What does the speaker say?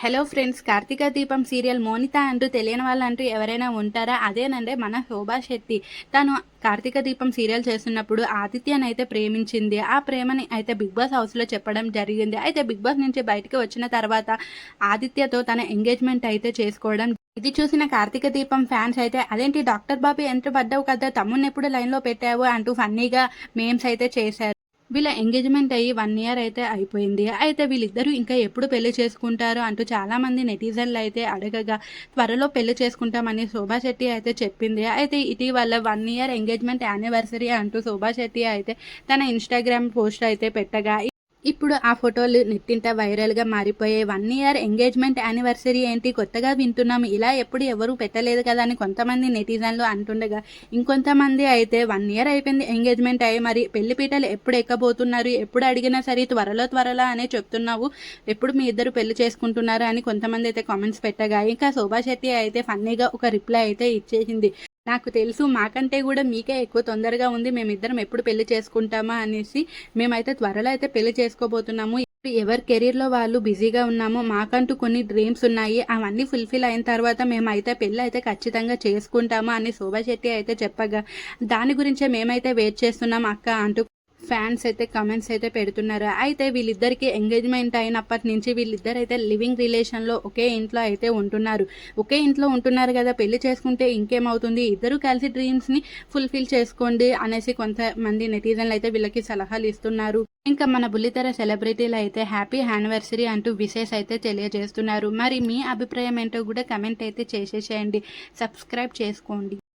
Hello friends Karthika దీపం serial Monitha అంటూ తెలియని వాళ్ళంటూ ఎవరైనా ఉంటారా? అదేనంటే మన శోభా శెట్టి. తను కార్తీక దీపం సీరియల్ చేస్తున్నప్పుడు ఆదిత్యని అయితే ప్రేమించింది. ఆ ప్రేమని అయితే బిగ్ బాస్ హౌస్లో చెప్పడం జరిగింది. అయితే బిగ్ బాస్ నుంచి బయటకు వచ్చిన తర్వాత ఆదిత్యతో తన ఎంగేజ్మెంట్ అయితే చేసుకోవడం ఇది చూసిన కార్తీక దీపం ఫ్యాన్స్ అయితే అదేంటి డాక్టర్ బాబు ఎంత పడ్డావు కదా తమ్ముని ఎప్పుడు లైన్లో పెట్టావు? అంటూ ఫన్నీగా మేమ్స్ అయితే చేశారు. వీళ్ళ ఎంగేజ్మెంట్ అయ్యి వన్ ఇయర్ అయితే అయిపోయింది. అయితే వీళ్ళిద్దరూ ఇంకా ఎప్పుడు పెళ్ళి చేసుకుంటారు అంటూ చాలా మంది నెటిజన్లు అయితే అడగగా త్వరలో పెళ్ళి చేసుకుంటామని శోభా శెట్టి అయితే చెప్పింది. అయితే ఇటీవల వన్ ఇయర్ ఎంగేజ్మెంట్ యానివర్సరీ అంటూ శోభా శెట్టి అయితే తన ఇన్స్టాగ్రామ్ పోస్ట్ అయితే పెట్టగా ఇప్పుడు ఆ ఫోటోలు నెట్టింట వైరల్గా మారిపోయాయి. వన్ ఇయర్ ఎంగేజ్మెంట్ యానివర్సరీ ఏంటి? కొత్తగా వింటున్నాము ఇలా ఎప్పుడు ఎవరు పెట్టలేదు కదా అని కొంతమంది నెటిజన్లు అంటుండగా ఇంకొంతమంది అయితే వన్ ఇయర్ అయిపోయింది ఎంగేజ్మెంట్ అయ్యి మరి పెళ్ళి పీటలు ఎప్పుడు ఎక్కబోతున్నారు? ఎప్పుడు అడిగినా సరే త్వరలో త్వరలో అనే చెప్తున్నావు. ఎప్పుడు మీ ఇద్దరు పెళ్ళి చేసుకుంటున్నారు అని కొంతమంది అయితే కామెంట్స్ పెట్టగా ఇంకా శోభా శెట్టి అయితే ఫన్నీగా ఒక రిప్లై అయితే ఇచ్చేసింది. నాకు తెలుసు మాకంటే కూడా మీకే ఎక్కువ తొందరగా ఉంది మేమిద్దరం ఎప్పుడు పెళ్ళి చేసుకుంటామా అనేసి మేమైతే త్వరలో అయితే పెళ్ళి చేసుకోబోతున్నాము. ఇప్పుడు ఎవరి కెరీర్లో వాళ్ళు బిజీగా ఉన్నాము మాకంటూ కొన్ని డ్రీమ్స్ ఉన్నాయి అవన్నీ ఫుల్ఫిల్ అయిన తర్వాత మేమైతే పెళ్ళి అయితే ఖచ్చితంగా చేసుకుంటాము అని శోభా శెట్టి అయితే చెప్పగా దాని గురించే మేమైతే వెయిట్ చేస్తున్నాం అక్క అంటూ ఫ్యాన్స్ అయితే కమెంట్స్ అయితే పెడుతున్నారు. అయితే వీళ్ళిద్దరికి ఎంగేజ్మెంట్ అయినప్పటి నుంచి వీళ్ళిద్దరు అయితే లివింగ్ రిలేషన్లో ఒకే ఇంట్లో అయితే ఉంటున్నారు. ఒకే ఇంట్లో ఉంటున్నారు కదా పెళ్ళి చేసుకుంటే ఇంకేమవుతుంది? ఇద్దరు కలిసి డ్రీమ్స్ని ఫుల్ఫిల్ చేసుకోండి అనేసి కొంతమంది నెటిజన్లు అయితే వీళ్ళకి సలహాలు ఇస్తున్నారు. ఇంకా మన బుల్లితెర సెలబ్రిటీలు అయితే హ్యాపీ యానివర్సరీ అంటూ విశేష్ అయితే తెలియజేస్తున్నారు. మరి మీ అభిప్రాయం ఏంటో కూడా కమెంట్ అయితే చేసేసేయండి. సబ్స్క్రైబ్ చేసుకోండి.